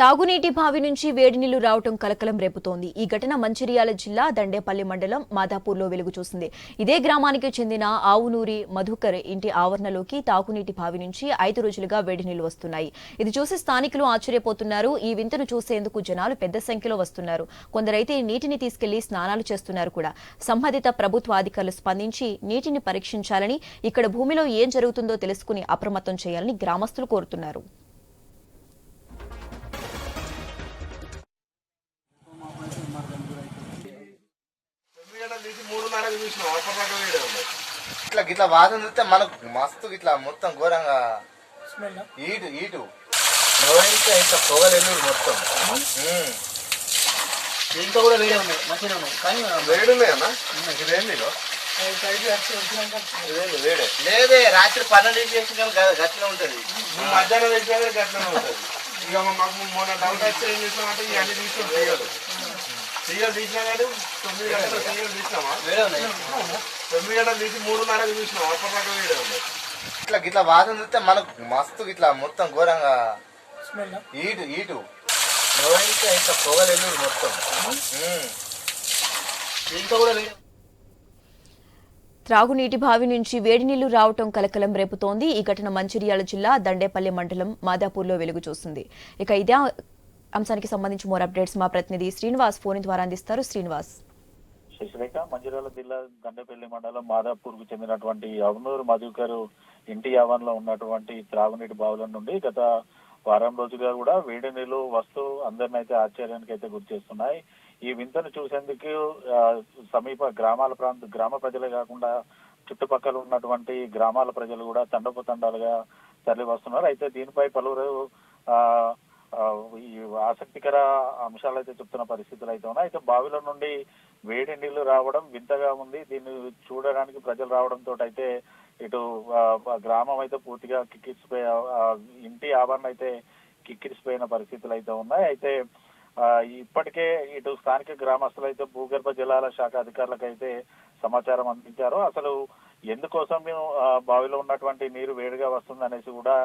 తాగునీటి బావి నుంచి వేడి నీళ్ళు రావటం కలకలం రేపుతోంది. ఈ ఘటన మంచిర్యాల జిల్లా దండేపల్లి మండలం మాదాపూర్లో వెలుగు చూసింది ఇదే గ్రామానికి చెందిన ఆవునూరి మధుకర్ ఇంటి ఆవరణలోకి తాగునీటి బావి నుంచి ఐదు రోజులుగా వేడి నీళ్ళు వస్తున్నాయి. ఇది చూసి స్థానికులు ఆశ్చర్యపోతున్నారు. ఈ వింతను చూసేందుకు జనాలు పెద్ద సంఖ్యలో వస్తున్నారు. కొందరైతే నీటిని తీసుకెళ్ళి స్నానాలు చేస్తున్నారు కూడా. సంబంధిత ప్రభుత్వ అధికారులు స్పందించి నీటిని పరీక్షించాలని ఇక్కడ భూమిలో ఏం జరుగుతుందో తెలుసుకుని అప్రమత్తం చేయాలని గ్రామస్తులు కోరుతున్నారు. ఇట్లా గిట్లా వాసన చూస్తే మనకు మస్తు ఇట్లా మొత్తం ఘోరంగా ఈటు ఈటు. నోయింటే ఇంత పొగలు మొత్తం. దీంతో కూడా వేరే ఉన్నాయి మంచిగా ఉన్నాయి కానీ వేడి ఉన్నాయన్నా ఇదేంది ఇదేంది వేడే? లేదే రాత్రి పన్నెండు చేసిన కానీ గట్టిగా ఉంటది. మధ్యాహ్నం కానీ గట్లనే ఉంటుంది. ఇక మాకు మొన్న డౌట్ వచ్చి ఏం చేసినామంటే ఇవన్నీ తీసుకొని తీసినా కానీ తొమ్మిది గంటలు తీసినామా తొమ్మిది గంటలు తీసి మూడున్నరకు చూసినాం అప్పటిదాకా వేడే ఉంది ఇట్లా గిట్లా వాసన చూస్తే మనకు మస్తు ఇట్లా మొత్తం ఘోరంగా స్మెల్. ఈటు ఈటు. ఇంత పొగలు మొత్తం. కూడా త్రాగునీటి బావి నుంచి వేడి నీళ్ళు రావటం కలకలం రేపుతోంది. ఈ ఘటన మంచిర్యాల జిల్లా దండేపల్లి మండలం మాదాపూర్లో వెలుగు చూసింది ఇక ఇదే అంశానికి సంబంధించి మోర్ అప్డేట్స్ మా ప్రతినిధి శ్రీనివాస్ ఫోన్ ద్వారా అందిస్తారు. శ్రీనివాస్. శశిరేఖ మంచిర్యాల జిల్లా గండపల్లి మండలం మాదాపూర్కు చెందినటువంటి అవనూరు మధుకర్ ఇంటి ఆవరణలో ఉన్నటువంటి త్రాగునీటి బావుల నుండి గత వారం రోజులుగా కూడా వేడి నీళ్ళు వస్తూ అందరిని అయితే ఆశ్చర్యానికి అయితే గురి చేస్తున్నాయి. ఈ వింతను చూసేందుకు సమీప గ్రామాల ప్రాంత గ్రామ ప్రజలే కాకుండా చుట్టుపక్కల ఉన్నటువంటి గ్రామాల ప్రజలు కూడా తండోపతండాలుగా తరలి వస్తున్నారు అయితే దీనిపై పలువురు ఆ, ఈ ఆసక్తికర అంశాలు అయితే చెప్తున్న పరిస్థితులు అయితే ఉన్నాయి. అయితే బావిల నుండి వేడి నీళ్ళు రావడం వింతగా ఉంది. దీన్ని చూడడానికి ప్రజలు రావడంతో అయితే ఇటు గ్రామం అయితే పూర్తిగా కిక్కిరిసిపోయి ఇంటి ఆవరణ అయితే కిక్కిరిసిపోయిన పరిస్థితులు అయితే ఉన్నాయి. అయితే ఇప్పటికే ఇటు స్థానిక గ్రామస్తులు అయితే భూగర్భ జలాల శాఖ అధికారులకు అయితే సమాచారం అందించారు. అసలు ఎందుకోసం మేము బావిలో ఉన్నటువంటి నీరు వేడిగా వస్తుంది అనేసి కూడా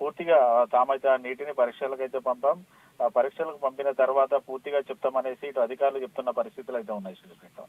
పూర్తిగా తామైతే ఆ నీటిని పరీక్షలకు అయితే పంపాం. ఆ పరీక్షలకు పంపిన తర్వాత పూర్తిగా చెప్తామనేసి ఇటు అధికారులు చెప్తున్న పరిస్థితులు అయితే ఉన్నాయి శ్రీకృష్ణ